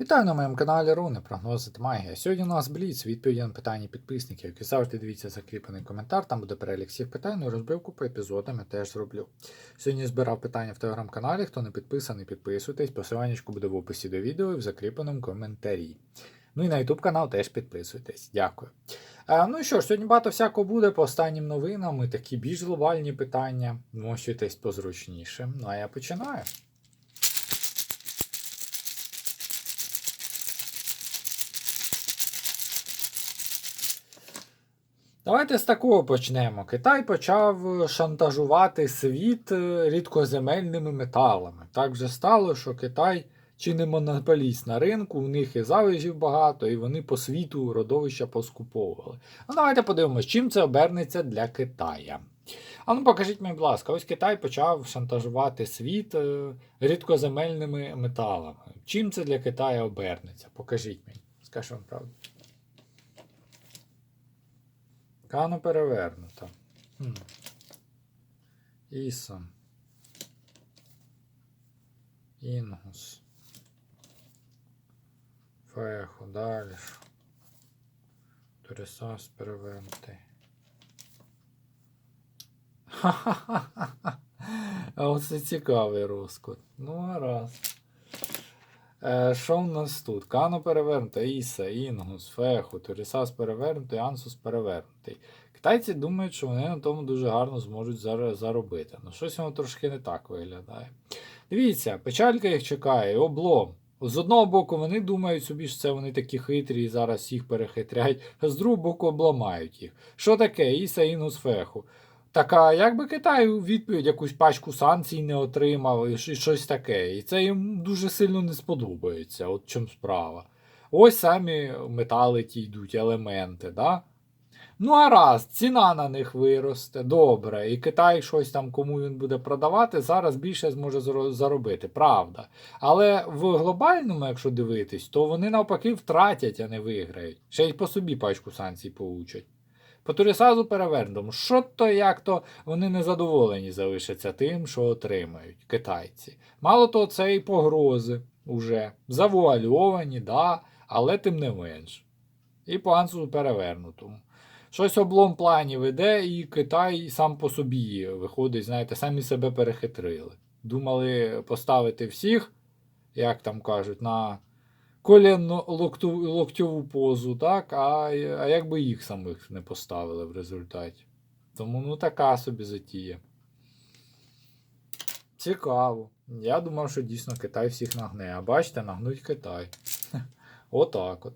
Вітаю на моєму каналі Руни, прогнози та магія. Сьогодні у нас Бліц, відповіді на питання підписників. Як і завжди, дивіться закріплений коментар, там буде перелік всіх питань, ну і розбивку по епізодам я теж зроблю. Сьогодні збирав питання в телеграм-каналі. Хто не підписаний, підписуйтесь. Посилання буде в описі до відео і в закріпленому коментарі. Ну і на YouTube канал теж підписуйтесь. Дякую. А, ну і що ж, сьогодні багато всякого буде по останнім новинам і такі більш глобальні питання. Мощуйтесь позручніше. Ну а я починаю. Давайте з такого почнемо. Китай почав шантажувати світ е, рідкоземельними металами. Так вже стало, що Китай чи не монополіст на ринку, у них і залежів багато, і вони по світу родовища поскуповували. Ну, давайте подивимось, чим це обернеться для Китая. А ну покажіть мені, будь ласка, ось Китай почав шантажувати світ е, рідкоземельними металами. Чим це для Китаю обернеться? Покажіть мені. Скажу вам правду. Кано перевернута. Іса. Інгус. Феху, далі. Турісас перевернутий. Ха-ха-ха. А оце цікавий розклад. Ну, гаразд. Е, Що в нас тут? Кано перевернута, Іса, Інгус, Феху, Турісас перевернутий, Ансус перевернутий. Китайці думають, що вони на тому дуже гарно зможуть зар- заробити. Ну, щось воно трошки не так виглядає. Дивіться, печалька їх чекає, облом. З одного боку, вони думають собі, що це вони такі хитрі і зараз всіх перехитряють, а з другого боку обламають їх. Що таке? Іса, Інгус, Феху. Так, а як би Китай у відповідь якусь пачку санкцій не отримав і щось таке. І це їм дуже сильно не сподобається, от чому справа. Ось самі метали йдуть, елементи, да? Ну, а раз, ціна на них виросте, добре, і Китай щось там, кому він буде продавати, зараз більше зможе заробити, правда. Але в глобальному, якщо дивитись, то вони навпаки втратять, а не виграють. Ще й по собі пачку санкцій получать. По Турісазу перевернутому, що то як то вони незадоволені залишаться тим, що отримають китайці. Мало того, це і погрози уже завуальовані, да, але тим не менш. І по Ансусу перевернутому. Щось облом планів іде, і Китай сам по собі виходить, знаєте, самі себе перехитрили. Думали поставити всіх, як там кажуть, на колінно локтьову позу, так, а, а як би їх самих не поставили в результаті. Тому ну така собі затія. Цікаво. Я думав, що дійсно Китай всіх нагне. А бачите, нагнуть Китай. Отак от.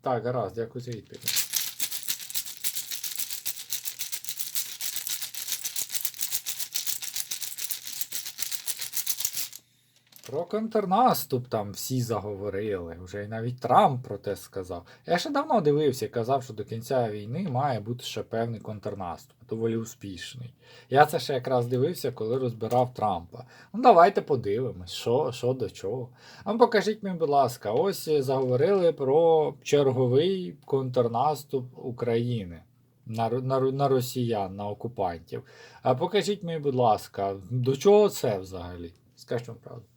Так, гаразд, дякую за відповідь. Про контрнаступ там всі заговорили. Вже й навіть Трамп про те сказав. Я ще давно дивився і казав, що до кінця війни має бути ще певний контрнаступ, доволі успішний. Я це ще якраз дивився, коли розбирав Трампа. Ну, давайте подивимось, що, що до чого. А ну, покажіть мені, будь ласка, ось заговорили про черговий контрнаступ України. На, на, на росіян, на окупантів. А покажіть мені, будь ласка, до чого це взагалі? Скажіть вам правду.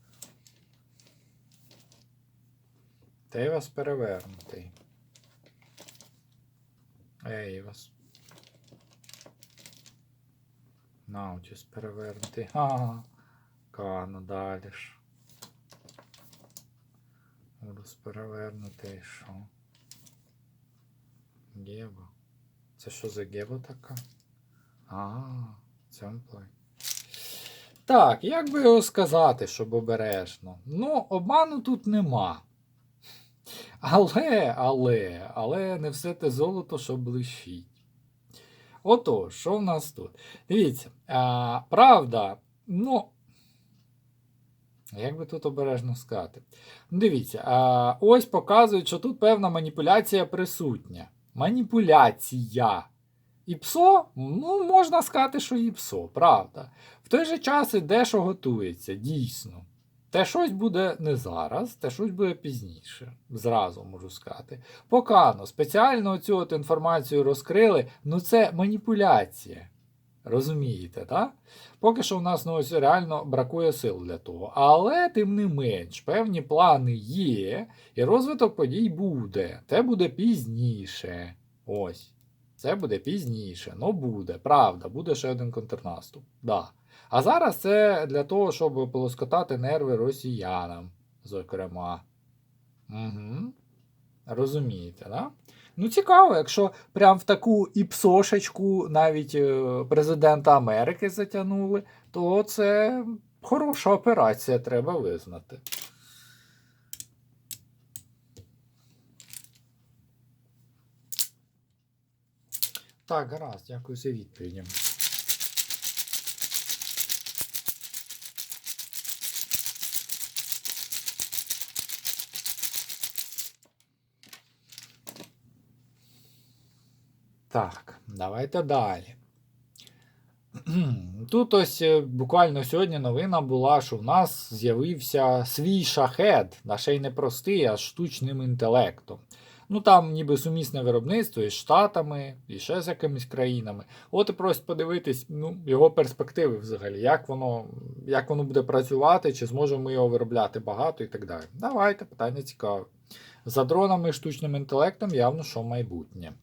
Тейвас перевернутий. Ейвас. Наутіс перевернутий. Ага. Кано далі ж. Урус перевернутий. Що? Геба. Це що за геба така? А, плані. Так, як би його сказати, щоб обережно? Ну, обману тут нема. Але, але, але не все те золото, що блищить. Отож, що в нас тут? Дивіться, а, правда, ну. Як би тут обережно сказати? Дивіться, а, ось показують, що тут певна маніпуляція присутня. Маніпуляція. І псо, ну, можна сказати, що і псо, правда. В той же час і дещо готується, дійсно. Те щось буде не зараз, те щось буде пізніше. Зразу можу сказати. Покано, спеціально цю от інформацію розкрили, ну це маніпуляція. Розумієте, так? Поки що в нас ну, ось реально бракує сил для того. Але тим не менш, певні плани є, і розвиток подій буде. Це буде пізніше. Ось. Це буде пізніше. Ну буде, правда, буде ще один контрнаступ. Да. А зараз це для того, щоб полоскотати нерви росіянам, зокрема. Угу. Розумієте, да? Ну, цікаво, якщо прям в таку іпсошечку навіть е, президента Америки затягнули, то це хороша операція, треба визнати. Так, гаразд, дякую за відповіді. Так, давайте далі. Тут ось е, буквально сьогодні новина була, що в нас з'явився свій шахет, а ще й не простий, а штучним інтелектом. Ну там ніби сумісне виробництво із Штатами, і ще з якимись країнами. От і просить подивитись ну, його перспективи взагалі, як воно, як воно буде працювати, чи зможемо ми його виробляти багато і так далі. Давайте, питання цікаве. За дронами і штучним інтелектом явно що майбутнє.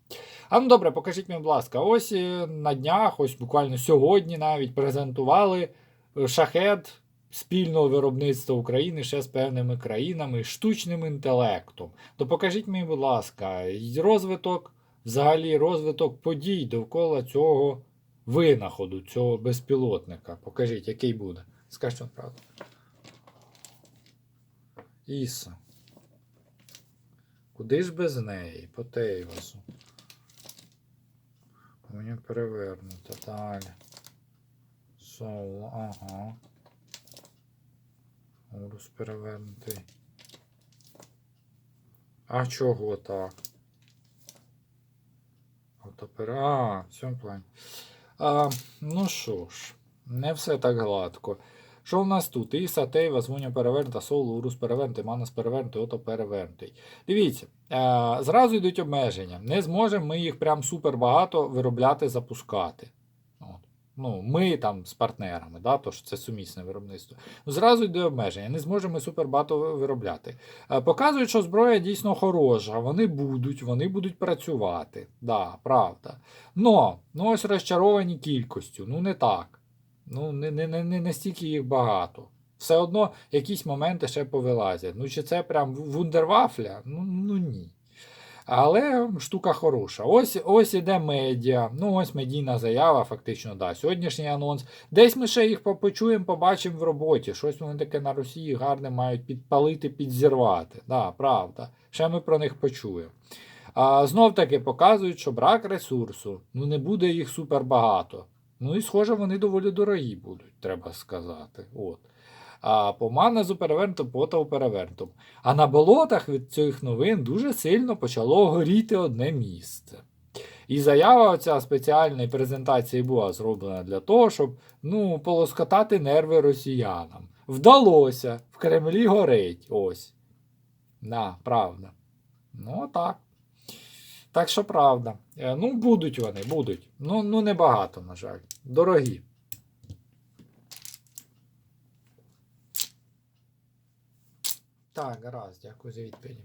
А ну добре, покажіть мені, будь ласка, ось е, на днях, ось буквально сьогодні навіть презентували е, шахет спільного виробництва України ще з певними країнами, штучним інтелектом. То покажіть мені, будь ласка, розвиток, взагалі розвиток подій довкола цього винаходу, цього безпілотника. Покажіть, який буде. Скажіть правду. Іса. Куди ж без неї? По Тейвасу. Мені перевернуто. Далі. Соло, ага. Урус перевернутий. А чого так? Автопер... А, в цьому плані. А, ну що ж, не все так гладко. Що в нас тут? Іса, Тейва, Звуня перевернута, Соло, Урус перевернутий, Манас перевернутий, Ото перевернутий. Дивіться, зразу йдуть обмеження. Не зможемо ми їх прям супер багато виробляти, запускати. От. Ну, Ми там з партнерами, да, тож це сумісне виробництво. Ну, Зразу йде обмеження. Не зможемо ми супер багато виробляти. Е, Показують, що зброя дійсно хороша. Вони будуть, вони будуть працювати. Да, правда. Но, ну ось розчаровані кількістю. Ну не так. Ну, не, не, не, не настільки їх багато. Все одно якісь моменти ще повилазять. Ну, чи це прям вундервафля? Ну, ну ні. Але штука хороша. Ось ось іде медіа. Ну, ось медійна заява, фактично, да. Сьогоднішній анонс. Десь ми ще їх почуємо, побачимо в роботі. Щось вони таке на Росії гарне мають підпалити, підзірвати. Да, правда. Ще ми про них почуємо. А, Знов таки показують, що брак ресурсу. Ну, не буде їх супер багато. Ну і, схоже, вони доволі дорогі будуть, треба сказати. От. А помана з перевернутим, пота у. А на болотах від цих новин дуже сильно почало горіти одне місце. І заява оця спеціальної презентації була зроблена для того, щоб ну, полоскотати нерви росіянам. Вдалося, в Кремлі горить. Ось. Да, правда. Ну, так. Так що правда. Е, Ну, будуть вони, будуть. Ну, ну небагато, на жаль. Дорогі. Так, гаразд, дякую за відповіді.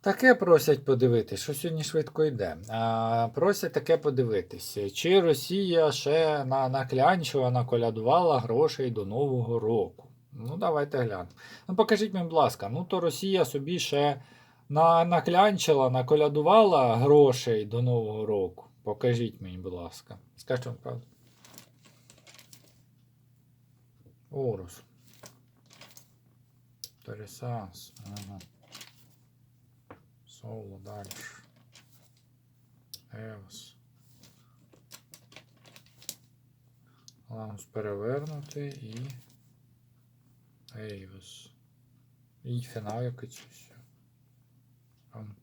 Таке просять подивитись, що сьогодні швидко йде. А, Просять таке подивитись, чи Росія ще на, наклянчила, наколядувала грошей до Нового року. Ну, давайте глянемо. Ну, покажіть мені, будь ласка, ну то Росія собі ще на, наклянчила, наколядувала грошей до Нового року. Покажіть мені, будь ласка. Скажіть вам правду. Орус. Тересанс. Ага. Соло далі. Евс. Ламус перевернути і. Ейвс. І фінал якийсь Ламус.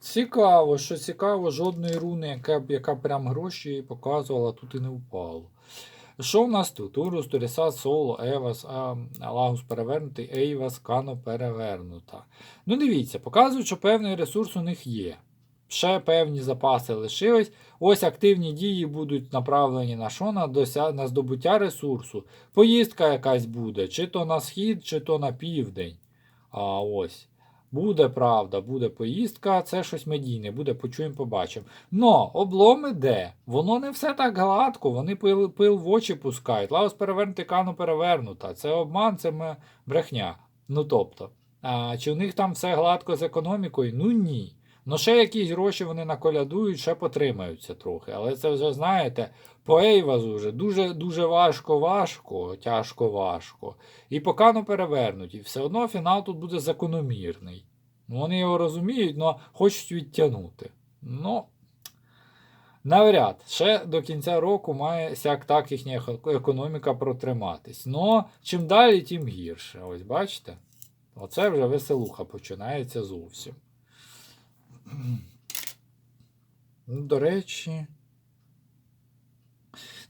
Цікаво, що цікаво, жодної руни, яка яка прям гроші показувала, тут і не впало. Що в нас тут? Урус, Турісас, Соло, Евас, а, Лагус перевернутий, Ейвас, Кано перевернута. Ну, дивіться, показують, що певний ресурс у них є. Ще певні запаси лишились. Ось активні дії будуть направлені на що? На, дося... на здобуття ресурсу. Поїздка якась буде, чи то на схід, чи то на південь. А ось. Буде правда, буде поїздка, це щось медійне, буде, почуємо, побачимо. Но обломи де? Воно не все так гладко, вони пил, пил в очі пускають. Лаус перевернути кану перевернута. Це обман, це брехня. Ну тобто, а, чи в них там все гладко з економікою? Ну ні. Ну ще якісь гроші вони наколядують, ще потримаються трохи. Але це вже знаєте, по Ейвазу вже дуже дуже важко, важко, тяжко, важко. І по кану перевернуть. І все одно фінал тут буде закономірний. Ну, Вони його розуміють, але хочуть відтягнути. Ну, навряд. Ще до кінця року має сяк так їхня економіка протриматись. Но чим далі, тим гірше. Ось бачите? Оце вже веселуха починається зовсім. Ну, До речі.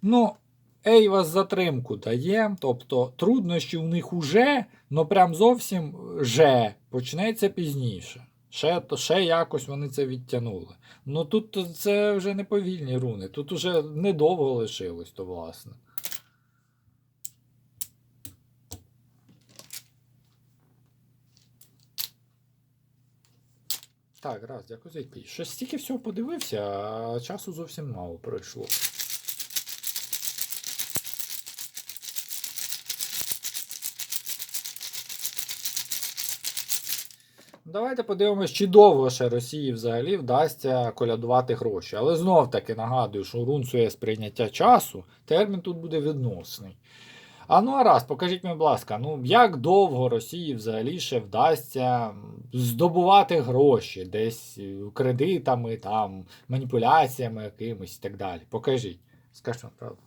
Ну, Ейва з затримку дає, тобто труднощі у них уже, но прям зовсім же почнеться пізніше. Ще, то, ще якось вони це відтягнули. Ну тут це вже не повільні руни, тут уже недовго лишилось, то власне. Так, раз, дякую за відповідь. Щось стільки всього подивився, а часу зовсім мало пройшло. Давайте подивимось, чи довго ще Росії взагалі вдасться колядувати гроші. Але знов таки нагадую, що рунцує сприйняття часу, термін тут буде відносний. А ну а раз, покажіть мені, будь ласка, ну як довго Росії взагалі ще вдасться здобувати гроші десь кредитами, там, маніпуляціями якимись і так далі. Покажіть. Скажіть вам правду.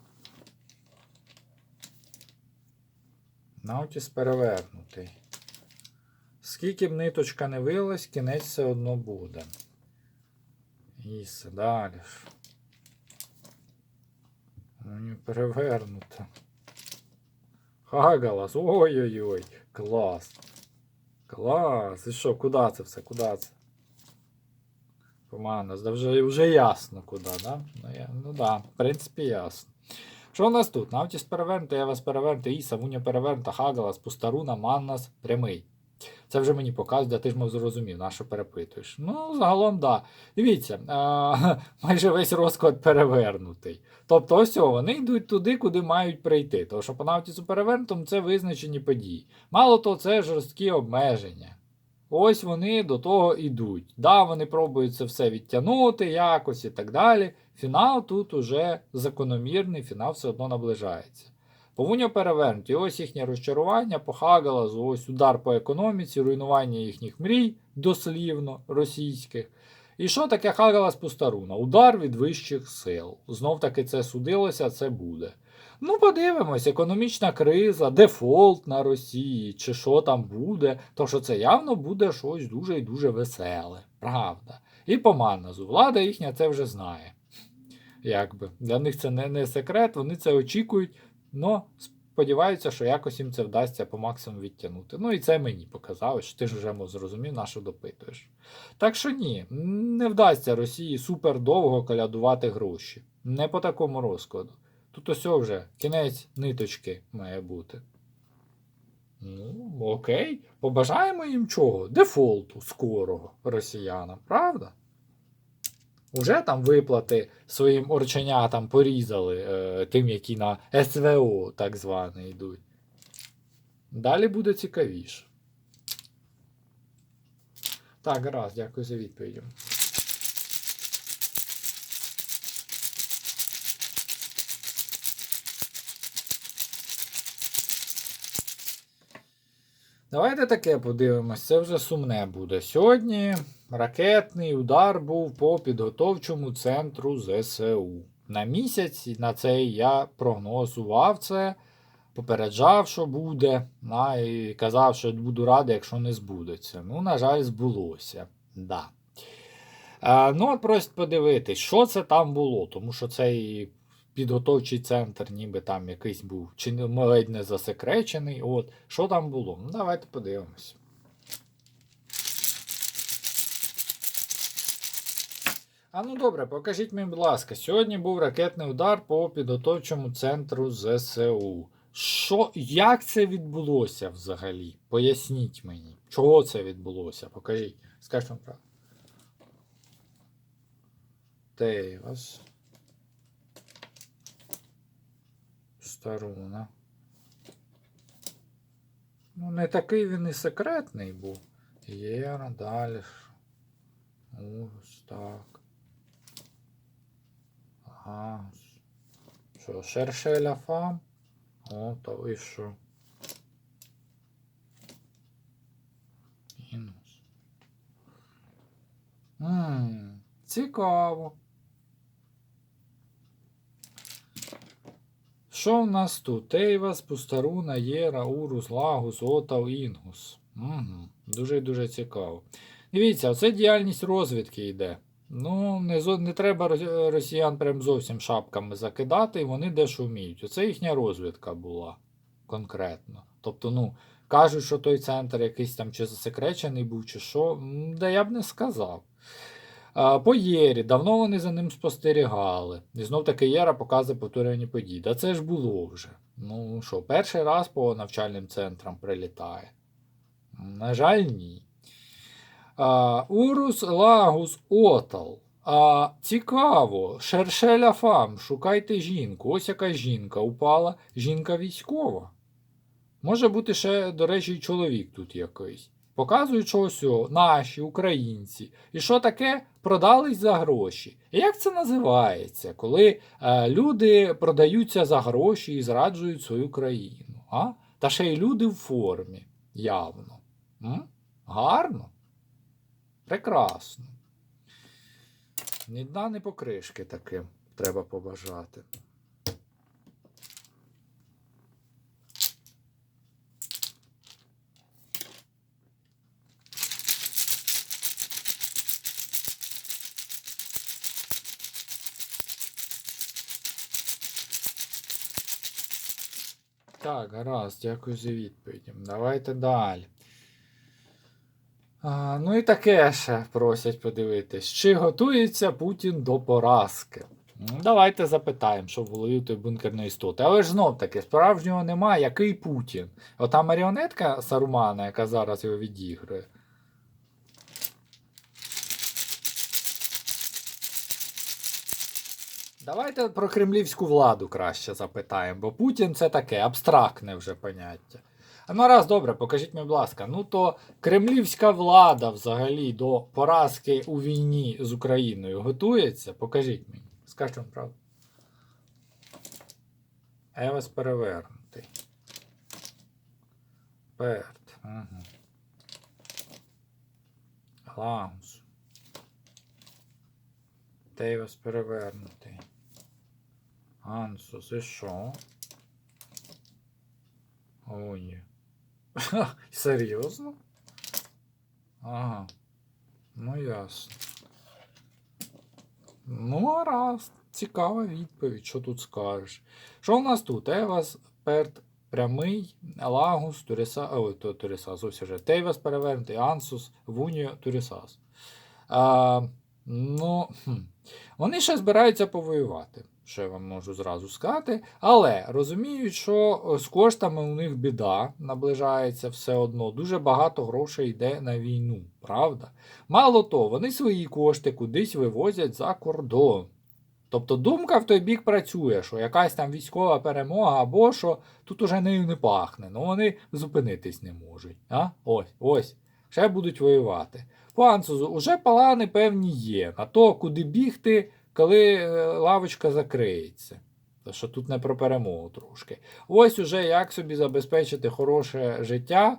Наутіс перевернутий. Скільки б ниточка не вилась, кінець все одно буде. Ісе, далі не перевернуто. Хагалас. Ой-ой-ой. Клас. Клас. І що, куди це все? Куди це? Команда, да вже, вже ясно куди, да? Ну, я, ну да, в принципі, ясно. Що у нас тут? Навтіс перевернути, я вас перевернути, Іса, Вуня перевернута, Хагалас, Пустаруна, Маннас, прямий. Це вже мені показує, ти ж мов зрозумів, на що перепитуєш. Ну, загалом, да. Дивіться, а, майже весь розклад перевернутий. Тобто, ось цього, вони йдуть туди, куди мають прийти. Тому що по навтісу перевернутому це визначені події. Мало того, це жорсткі обмеження. Ось вони до того йдуть. Да, вони пробують це все відтягнути якось і так далі. Фінал тут уже закономірний, фінал все одно наближається. Повуня перевернуті. Ось їхнє розчарування, похагала, ось удар по економіці, руйнування їхніх мрій, дослівно російських. І що таке Хагалас Пустаруна? Удар від вищих сил. Знов таки це судилося, це буде. Ну, подивимось, економічна криза, дефолт на Росії, чи що там буде, то що це явно буде щось дуже і дуже веселе, правда. І по Манназу. Влада їхня це вже знає. Якби. Для них це не, не секрет, вони це очікують, але сподіваються, що якось їм це вдасться по максимуму відтягнути. Ну і це мені показало, що ти ж вже зрозумів, на що допитуєш. Так що ні, не вдасться Росії супер довго колядувати гроші. Не по такому розкладу. Тут ось вже кінець ниточки має бути. Ну, окей. Побажаємо їм чого? Дефолту скорого росіянам, правда? Уже там виплати своїм орченятам порізали, е, тим, які на СВО так зване йдуть. Далі буде цікавіше. Так, раз, дякую за відповідь. Давайте таке подивимось, це вже сумне буде. Сьогодні ракетний удар був по підготовчому центру ЗСУ. На місяць на цей я прогнозував це, попереджав, що буде, на, і казав, що буду радий, якщо не збудеться. Ну, на жаль, збулося. Да. А, ну, от просто подивитись, що це там було, тому що цей підготовчий центр, ніби там якийсь був, чи ледь не засекречений. От, що там було? Ну, давайте подивимось. А ну добре, покажіть мені, будь ласка, сьогодні був ракетний удар по підготовчому центру ЗСУ. Що, як це відбулося взагалі? Поясніть мені, чого це відбулося? Покажіть. Скажіть вам правду. Тейвас. Старуна. Ну, не такий він і секретний був. Єра, далі. Ось так. Ага. Що, шершеля фам? О, то і що? Інус. Ммм, цікаво. Що в нас тут? Тейвас, Пустаруна, Єра, Урус, Лагус, Отав, Інгус. Угу. Дуже дуже цікаво. Дивіться, оце діяльність розвідки йде. Ну, не, не треба росіян прям зовсім шапками закидати, і вони дещо вміють. Оце їхня розвідка була конкретно. Тобто, ну, кажуть, що той центр якийсь там чи засекречений був, чи що. Да я б не сказав. По Єрі, давно вони за ним спостерігали. І знов таки Єра показує повторювані події. Да це ж було вже. Ну що, перший раз по навчальним центрам прилітає? На жаль, ні. А, Урус Лагус Отал. А, цікаво, Шершеля Фам, шукайте жінку. Ось яка жінка упала. Жінка військова. Може бути ще, до речі, чоловік тут якийсь. Показують, що ось наші, українці. І що таке? Продались за гроші. І як це називається, коли е, люди продаються за гроші і зраджують свою країну? А? Та ще й люди в формі, явно. М? Гарно? Прекрасно. Ні дна, ні покришки таким треба побажати. Так, гаразд, дякую за відповіді. Давайте далі. А, ну і таке ще просять подивитись. Чи готується Путін до поразки? Давайте запитаємо, що в голові бункерної істоти. Але ж знов таки, справжнього немає, який Путін? Ота маріонетка Сарумана, яка зараз його відігрує. Давайте про кремлівську владу краще запитаємо, бо Путін це таке абстрактне вже поняття. А ну раз добре, покажіть мені, будь ласка. Ну то кремлівська влада взагалі до поразки у війні з Україною готується? Покажіть мені. Скажіть вам правду. Евес перевернутий. Перт. Угу. Лаунс. Тейвес перевернутий. Ансус, і що? Ой. Серйозно? Ага. Ну ясно. Ну, гаразд. Цікава відповідь, що тут скажеш. Що у нас тут? Евас, Перт, прямий, Лагус, Туріса. Ой, то Турісас, ось вже. Тейвас перевернутий, Ансус, Вуніо, Турісас. Ну, хм. Вони ще збираються повоювати, що я вам можу зразу сказати. Але розуміють, що е, з коштами у них біда наближається все одно. Дуже багато грошей йде на війну, правда? Мало того, вони свої кошти кудись вивозять за кордон. Тобто думка в той бік працює, що якась там військова перемога, або що тут уже нею не пахне, ну вони зупинитись не можуть. А? Ось, ось. Ще будуть воювати. По Ансузу уже плани певні є на то, куди бігти, коли е, лавочка закриється. Тому що тут не про перемогу трошки. Ось уже як собі забезпечити хороше життя.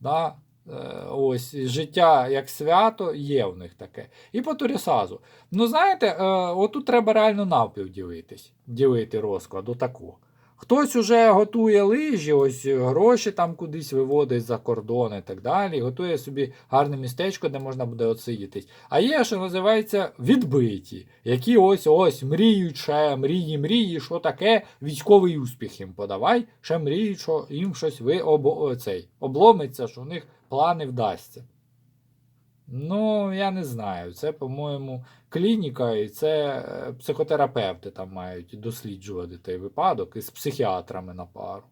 Да? Е, Ось життя як свято є в них таке. І по Турісазу. Ну, знаєте, е, отут треба реально навпів ділитись, ділити розклад отаку. Хтось уже готує лижі, ось гроші там кудись виводить за кордон і так далі. Готує собі гарне містечко, де можна буде отсидітись. А є, що називається відбиті, які ось ось мріють ще, мрії, мрії, що таке військовий успіх їм подавай, ще мріють, що їм щось ви обо, цей, обломиться, що у них плани вдасться. Ну, я не знаю. Це, по-моєму, клініка, і це е, психотерапевти там мають досліджувати той випадок із психіатрами на пару.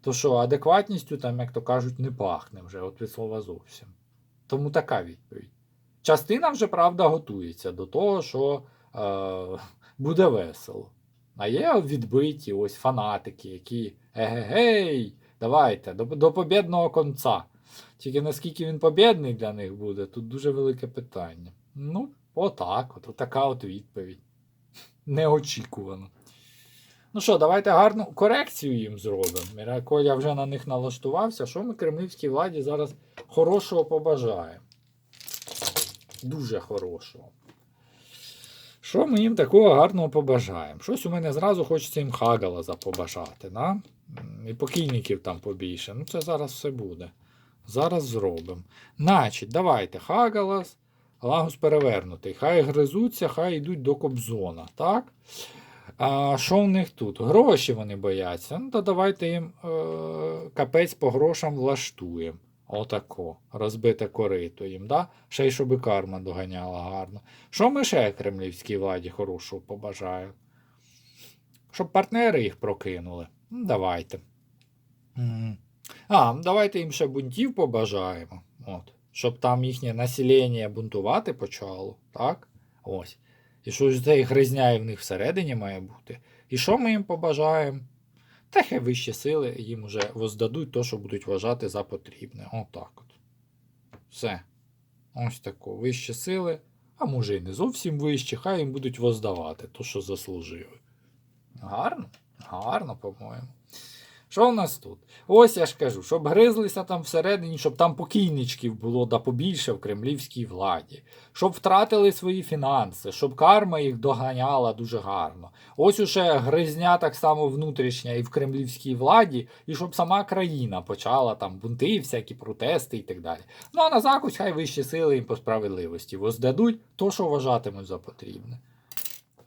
То що адекватністю там, як то кажуть, не пахне вже, от від слова зовсім. Тому така відповідь. Частина вже, правда, готується до того, що е, буде весело. А є відбиті ось фанатики, які егегей, давайте, до, до побєдного конца. Тільки наскільки він побєдний для них буде, тут дуже велике питання. Ну, отак, от, така от відповідь. Неочікувано. Ну що, давайте гарну корекцію їм зробимо. Коли я вже на них налаштувався, що ми кремлівській владі зараз хорошого побажаємо? Дуже хорошого. Що ми їм такого гарного побажаємо? Щось у мене зразу хочеться їм Хагалаза побажати. Да? І покійників там побільше. Ну, це зараз все буде. Зараз зробимо. Значить, давайте Хагалас, Лагус перевернутий. Хай гризуться, хай йдуть до Кобзона. Так? А що в них тут? Гроші вони бояться. Ну, то давайте їм е- капець по грошам влаштуємо. Отако. Розбите корито їм, да? Ще й щоб і карма доганяла гарно. Що ми ще кремлівській владі хорошого побажаю? Щоб партнери їх прокинули. Ну, давайте. М. А, давайте їм ще бунтів побажаємо. От. Щоб там їхнє населення бунтувати почало. Так? Ось. І що ж цей гризняй в них всередині має бути. І що ми їм побажаємо? Та хай вищі сили їм уже воздадуть то, що будуть вважати за потрібне. Отак от. Все. Ось тако. Вищі сили, а може і не зовсім вищі, хай їм будуть воздавати то, що заслужили. Гарно? Гарно, по-моєму. Що у нас тут? Ось я ж кажу, щоб гризлися там всередині, щоб там покійничків було да побільше в кремлівській владі, щоб втратили свої фінанси, щоб карма їх доганяла дуже гарно. Ось уже гризня так само внутрішня і в кремлівській владі, і щоб сама країна почала там бунти, всякі протести і так далі. Ну а на закусь хай вищі сили їм по справедливості воздадуть то, що вважатимуть за потрібне.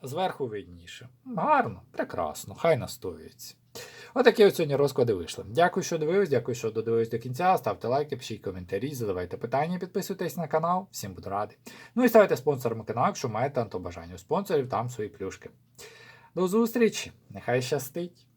Зверху видніше. Гарно, прекрасно, хай настоюється. Отакі от сьогодні розклади вийшли. Дякую, що дивились, дякую, що додивились до кінця. Ставте лайки, пишіть коментарі, задавайте питання, підписуйтесь на канал. Всім буду радий. Ну і ставайте спонсорами каналу, якщо маєте на то бажання. У спонсорів там свої плюшки. До зустрічі! Нехай щастить!